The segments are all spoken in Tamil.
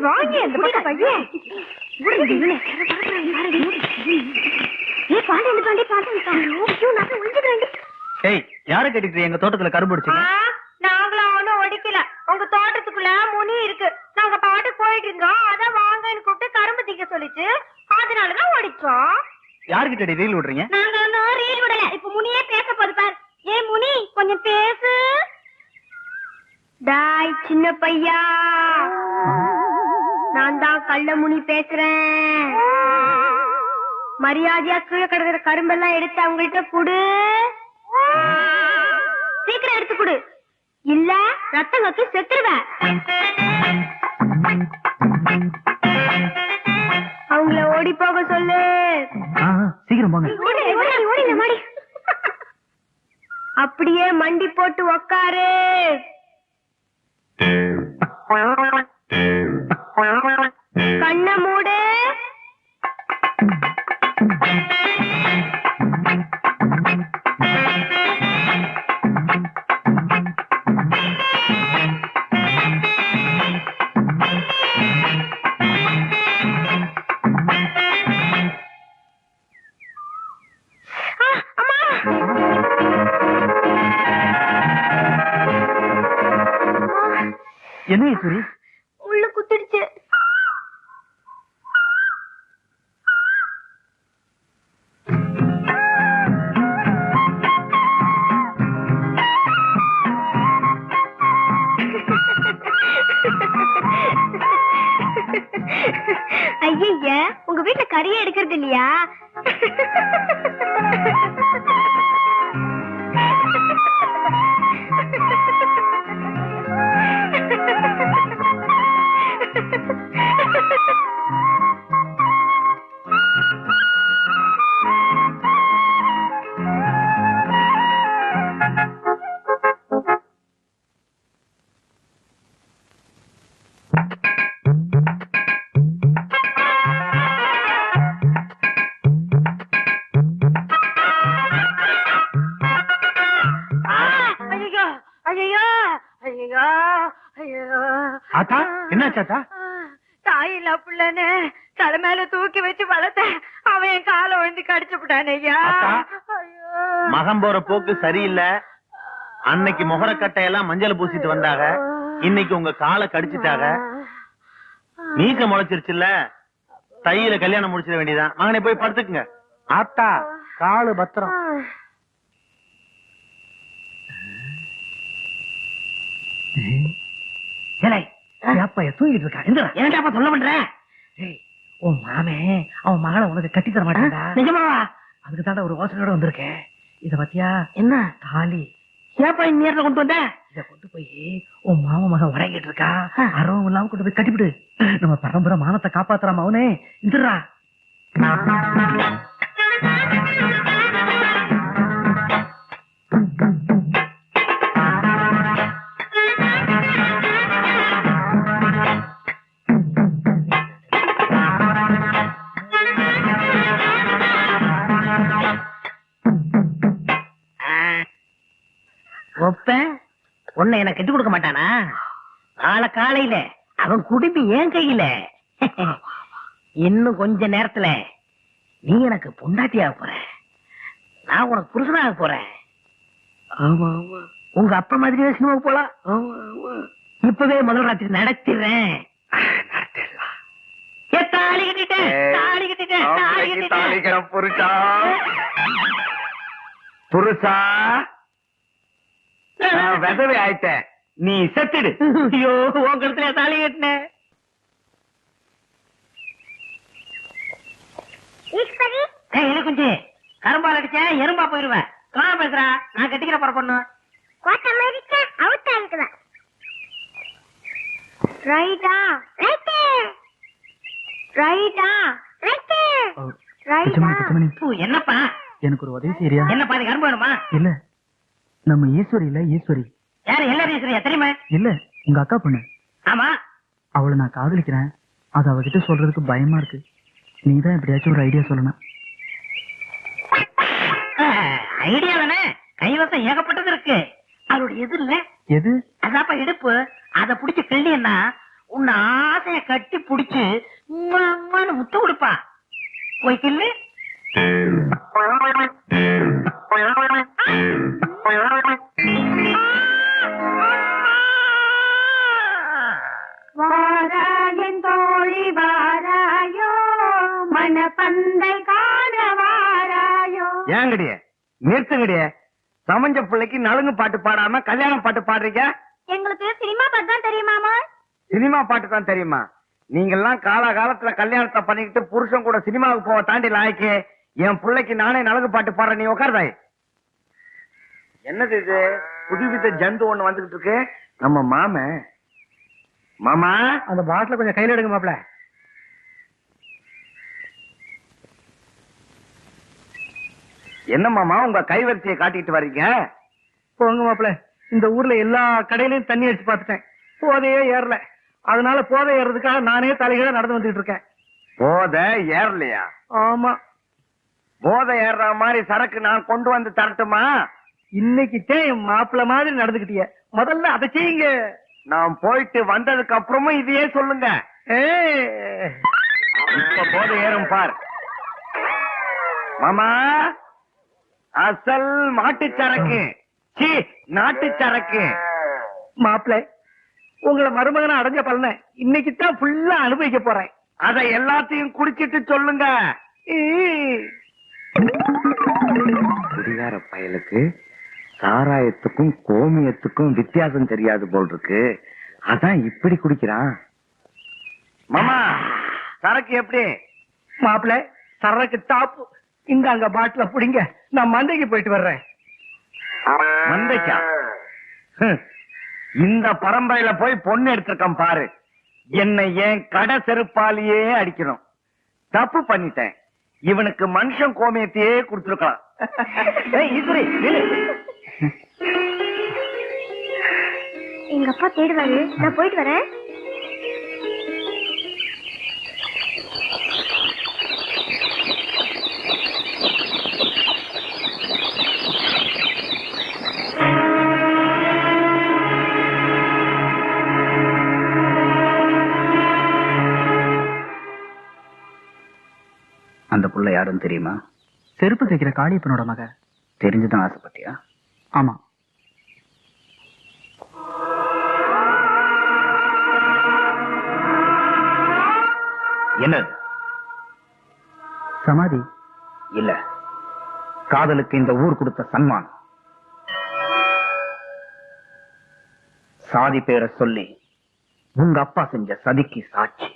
வாங்க அந்த பக்கம் பையன். ஏ பாண்டி இந்த பாண்டி ஏய் யார கேட்டுக்கிட்டு எங்க தோட்டத்துல கரும்பு அடிச்சீங்க? நாங்களும் ஒண்ணும் ஒடிக்கல. உங்க தோட்டத்துக்குள்ள முனி இருக்கு. நாங்க பாட்டுக்கு போயிட்டு இருந்தோம். அதான் வாங்கன்னு கூப்பிட்டு கரும்பு திக்க சொல்லிச்சு அதனாலதான் ஒடிச்சோம். யாருக்கிட்ட ரீல் விடுறீங்க? நாங்க ஒன்னும் ரீல் விடல. இப்ப முனியே பேச போது பார். ஏ முனி கொஞ்சம் பேசு. டாய் சின்ன பையா. நான் தான் கள்ள முனி பேசுறேன். மரியாதையா கீழே கிடக்குற கரும்பெல்லாம் எடுத்து அவங்கள்ட்ட குடு. சீக்கிரம் எடுத்து குடு. இல்ல ரத்தம் கக்கி செத்துருவேன். அவங்கள ஓடி போக சொல்லு. சீக்கிரம் போங்க. அப்படியே மண்டி போட்டு உக்காரு. கண்ண மூடு. என்ன ஈஸ்வரி? இல்லையா? ஆத்தா தாயில்லா புள்ளன்னு தலை மேல தூக்கி வச்சு வளர்த்தேன் அவன் என் காலை விழுந்து கடிச்சு விட்டான் ஐயா. மகம் போற போக்கு சரியில்லை. அன்னைக்கு முகரக்கட்டையெல்லாம் மஞ்சள் பூசிட்டு வந்தாங்க. இன்னைக்கு உங்க காலை கடிச்சிட்டாங்க. மீச முளைச்சிருச்சுல்ல? தையில கல்யாணம் முடிச்சிட வேண்டியதான் மகனே போய் படுத்துக்குங்க. ஆத்தா காலு பத்திரம். ஏலே, என் தூங்கிட்டு இருக்கான் எந்திரா. ஏன்டாப்பா சொல்ல பண்ற? உன் மாமே அவன் மகளை உனக்கு கட்டி தர நிஜமாவா? அதுக்கு தாண்டா ஒரு யோசனையோட வந்திருக்கேன். இத பத்தியா? என்ன? தாலி. ஏப்பா இந்நேரத்துல கொண்டு வந்த? இத கொண்டு போய் உன் மாமன் மகன் வடங்கிட்டு இருக்கா? அறவும் இல்லாம கொண்டு போய் கட்டிவிடு. நம்ம பரம்பரை மானத்தை காப்பாத்துறாம அவனே இந்திரா ஒப்பன் உன்னை எனக்கு கட்டி கொடுக்க மாட்டானா? நாளை காலையில அவன் குடும்பி ஏன் கையில? இன்னும் கொஞ்ச நேரத்துல நீ எனக்கு பொண்டாட்டியாக போற. நான் உனக்கு புருஷனாக போறேன் ஆமா ஆமா. உங்க அப்பா மாதிரியே சினிமாவுக்கு போலாம் இப்பவே முதல் ராத்திரி நடத்திடுறேன். ஏ, தாலி கட்டிட்டேன் தாலி கட்டிட்டேன் தாலி கட்டிட்டேன் புருஷா. புருஷா. நான் விதவை ஆயிட்டேன். நீ செத்துடு. ஐயோ உன் கழுத்துல தாலி கட்டினேன். குஞ்சு. கரும்பால் அடிச்சேன் எறும்பா போயிருவேன். காண பேசுறா. நான் கட்டிக்கிற போற பொண்ணு. கோட்டை மரிக்க அவுத்தா இருக்குதா ரைட்டா. ரைட்டு. ரைட்டா ரைட்டு என்னப்பா? எனக்கு ஒரு உதவி செய்யறியா என்ன பாதி கரும்பு வேணுமா? இல்ல. நம்ம ஈஸ்வரி இல்ல ஈஸ்வரி. யாரு எல்லாரும் ஈஸ்வரியா? தெரியுமா? இல்ல உங்க அக்கா பொண்ணு. ஆமா. அவளை நான் காதலிக்கிறேன். அது அவகிட்ட சொல்றதுக்கு பயமா இருக்கு. நீதான் எப்படியாச்சும் ஒரு ஐடியா சொல்லணும். ஐடியா தானே? கைவசம் ஏகப்பட்டது இருக்கு. அவருடைய எது இல்ல? எது? அதாப்பா இடுப்பு. அத புடிச்சு கிள்ளியன்னா உன்னை ஆசைய கட்டி புடிச்சு முத்து கொடுப்பா. போய் கிள்ளு. வாராயன் தோழி வாராயோ மனப்பந்தை காண வாராயோ. ஏங்கடிய நிறுத்துங்கடிய. சமஞ்ச பிள்ளைக்கு நலுங்கு பாட்டு பாடாம கல்யாணம் பாட்டு பாடுறீங்க? எங்களுக்கு சினிமா பார்த்து தான் தெரியுமாமா சினிமா பாட்டு தான் தெரியுமா? நீங்கெல்லாம் கால காலத்துல கல்யாணத்தை பண்ணிக்கிட்டு புருஷன் கூட சினிமாவுக்கு போக தாண்டி லாய்க்கு. என் பிள்ளைக்கு நானே நலுங்கு பாட்டு பாடுறேன் நீ உட்காருதாய் என்னது இது? புதுவித ஜந்து ஒண்ணு வந்துகிட்டு இருக்கு. நம்ம மாம. மாமா? அந்த பாட்டில கொஞ்சம் கையில எடுங்க மாப்ள என்ன மாமா உங்க கைவரிசையை காட்டிட்டு வர்றீங்க? போங்க மாப்ள இந்த ஊர்ல எல்லா கடையிலயும் தண்ணி அடிச்சு பார்த்துட்டேன். போதையே ஏறல. அதனால போதை ஏறதுக்காக நானே தலைகீழ நடந்து வந்துட்டு இருக்கேன். போத ஏறலையா? ஆமா. போதை ஏறுற மாதிரி சரக்கு நான் கொண்டு வந்து தரட்டுமா? இன்னைக்கு என் மாப்பிள்ள மாதிரி நடந்துக்கிட்டிய. முதல்ல அதை செய்யுங்க. நான் போயிட்டு வந்ததுக்கு அப்புறமும் இதையே சொல்லுங்க. இப்ப போதை ஏறும் பார். மாமா அசல் மாட்டு சரக்கு. சீ நாட்டு சரக்கு. மாப்பிள்ளை உங்களை மருமகனை அடைஞ்ச பலனை இன்னைக்கு தான் ஃபுல்லா அனுபவிக்க போறேன். அத எல்லாத்தையும் குடிச்சிட்டு சொல்லுங்க. குடிகார பயலுக்கு சாராயத்துக்கும் கோமியத்துக்கும் வித்தியாசம் தெரியாது போல் இருக்கு அதான் இப்படி குடிக்கிறான். மாமா சரக்கு எப்படி? மாப்பிள்ளை சரக்கு டாப் இந்த அங்க பாட்டில புடிங்க. நான் மந்தைக்கு போயிட்டு வர்றேன். மந்தைக்கா. இந்த பரம்பரையில போய் பொண்ணு எடுத்திருக்கேன் பாரு. என்னை ஏன் கடை செருப்பாலேயே அடிக்கணும். தப்பு பண்ணிட்டேன். இவனுக்கு மனுஷன் கோமியத்தையே கொடுத்துருக்கலாம். எங்க அப்பா தேடுவாரு. நான் போயிட்டு வரேன். அந்த புள்ள யாருன்னு தெரியுமா? செருப்பு தைக்கிற காளியப்பனோட மக. தெரிஞ்சுதான் ஆசைப்பட்டியா? ஆமா. என்னது? சமாதி. இல்ல. காதலுக்கு இந்த ஊர் கொடுத்த சன்மானம். சாதி பேரை சொல்லி உங்க அப்பா செஞ்ச சதிக்கு சாட்சி.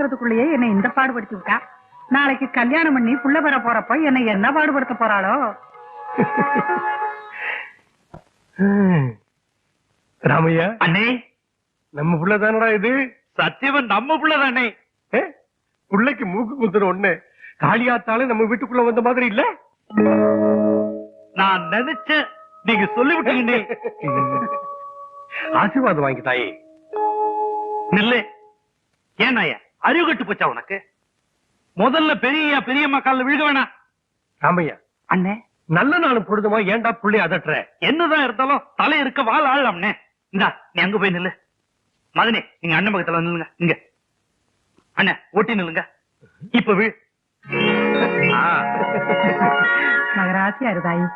குத்துறதுக்குள்ளேயே என்னை இந்த பாடுபடுத்தி விட்டா? நாளைக்கு கல்யாணம் பண்ணி புள்ள பெற போறப்ப என்னை என்ன பாடுபடுத்த போறாளோ? ராமையா? அண்ணே. நம்ம புள்ள தானடா இது? சத்தியவன் நம்ம புள்ளதானே. ஏ? புள்ளைக்கு மூக்கு குத்துற ஒண்ணு காளியாத்தாலும் நம்ம வீட்டுக்குள்ள வந்த மாதிரி இல்ல? நான் நினைச்சேன் நீங்க சொல்லிவிட்டீங்க ஆசீர்வாதம் வாங்கி தாயே. நில்லு. ஏனாயா அறிவு கட்டு போச்சா உனக்கு? முதல்ல பெரிய பெரியம்மா காலில் விழுக வேணாம். ராமையா அண்ணே. நல்ல நாளும் பொழுதுமா ஏன்டா புள்ளி அதட்டுற? என்னதான் இருந்தாலும் தலை இருக்க வாழ ஆழலாம்னே இந்தா நீ அங்க போய் நில்லு. மதனே நீங்க அண்ணன் பக்கத்துல நில்லுங்க. இங்க. அண்ணே ஓட்டி நில்லுங்க. இப்ப விழு. ஆ, நகராட்சி அருதாயி.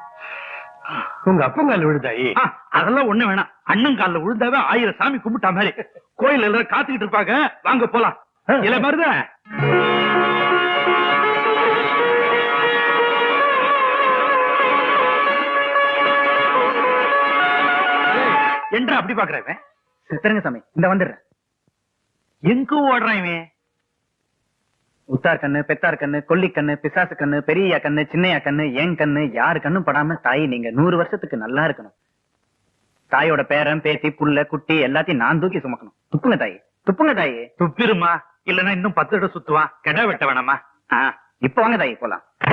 உங்க அப்பங்கால விழுதாயே ஆ, அதெல்லாம் ஒண்ணு வேணாம். அண்ணன் கால்ல விழுந்தாவே ஆயிரம் சாமி கும்பிட்டா மாதிரி. கோயில் எல்லாரும் காத்துக்கிட்டு இருப்பாங்க. வாங்க போலாம். இல்ல மருத என்றா அப்படி பாக்குற இவன் சாமி. இந்த வந்துடுறேன். எங்க ஓடுறான் இவன்? உத்தார் கண்ணு பெத்தார் கண்ணு கொல்லி கண்ணு பிசாசு கண்ணு பெரியா கண்ணு சின்னையா கண்ணு என் கண்ணு யாரு கண்ணும் படாம தாய் நீங்க நூறு வருஷத்துக்கு நல்லா இருக்கணும். தாயோட பேரன் பேத்தி புள்ள குட்டி எல்லாத்தையும் நான் தூக்கி சுமக்கணும். துப்புங்க தாயி. துப்புங்க தாயி. துப்பிருமா இல்லன்னா இன்னும் பத்து இடம் சுத்துவான். கிடா வெட்ட வேணாமா? இப்ப வாங்க தாய் போலாம்.